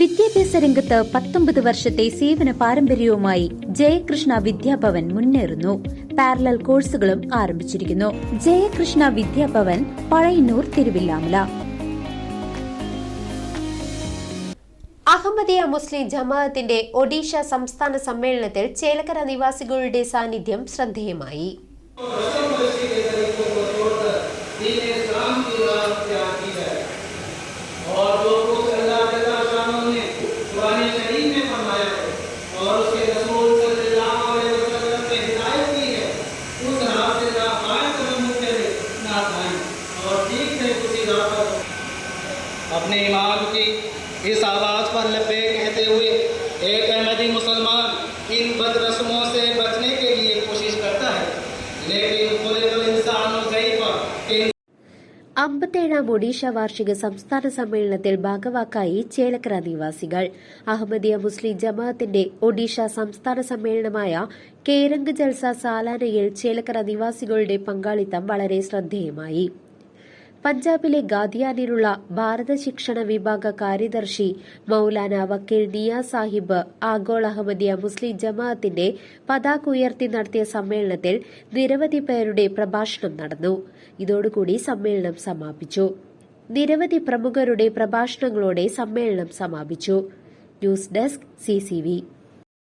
വിദ്യാഭ്യാസ രംഗത്ത് പത്തൊമ്പത് വർഷത്തെ സേവന പാരമ്പര്യവുമായി ജയകൃഷ്ണ വിദ്യാഭവൻ മുന്നേറുന്നു. പാരലൽ കോഴ്സുകളും ആരംഭിച്ചിരിക്കുന്നു. ജയകൃഷ്ണ വിദ്യാഭവൻ പഴയന്നൂർ തിരുവില്ലാമല. അഹമ്മദിയ മുസ്ലിം ജമാഅത്തിന്റെ ഒഡീഷ സംസ്ഥാന സമ്മേളനത്തിൽ ചേലക്കര നിവാസികളുടെ സാന്നിധ്യം ശ്രദ്ധേയമായി. ठीक से उसी राह पर अपने ईमान की इस आवाज़ पर लब्बे कहते हुए एक अहमदी मुसलमान इन बद रस्मों से बचने के लिए कोशिश करता है लेकिन खुद इंसान ज़ईफ़ा इन അമ്പത്തേഴാം ഒഡീഷ വാർഷിക സംസ്ഥാന സമ്മേളനത്തിൽ ഭാഗവാക്കായി ചേലക്കര നിവാസികൾ അഹമ്മദിയ മുസ്ലിം ജമാഅത്തിന്റെ ഒഡീഷ സംസ്ഥാന സമ്മേളനമായ കേരങ്ക് ജൽസ സാലാനയിൽ ചേലക്കര നിവാസികളുടെ പങ്കാളിത്തം വളരെ ശ്രദ്ധേയമായി പഞ്ചാബിലെ ഗാദിയാനിലുള്ള ഭാരത ശിക്ഷണ വിഭാഗ കാര്യദർശി മൌലാന വക്കീൽ നിയ സാഹിബ് ആഗോള അഹമ്മദിയ മുസ്ലിം ജമാഅത്തിന്റെ പതാക ഉയർത്തി നടത്തിയ സമ്മേളനത്തിൽ നിരവധി പേരുടെ പ്രഭാഷണം നടന്നു. ഇതോടുകൂടി സമ്മേളനം സമാപിച്ചു. നിരവധി പ്രമുഖരുടെ പ്രഭാഷണങ്ങളോടെ സമ്മേളനം സമാപിച്ചു. News desk CCV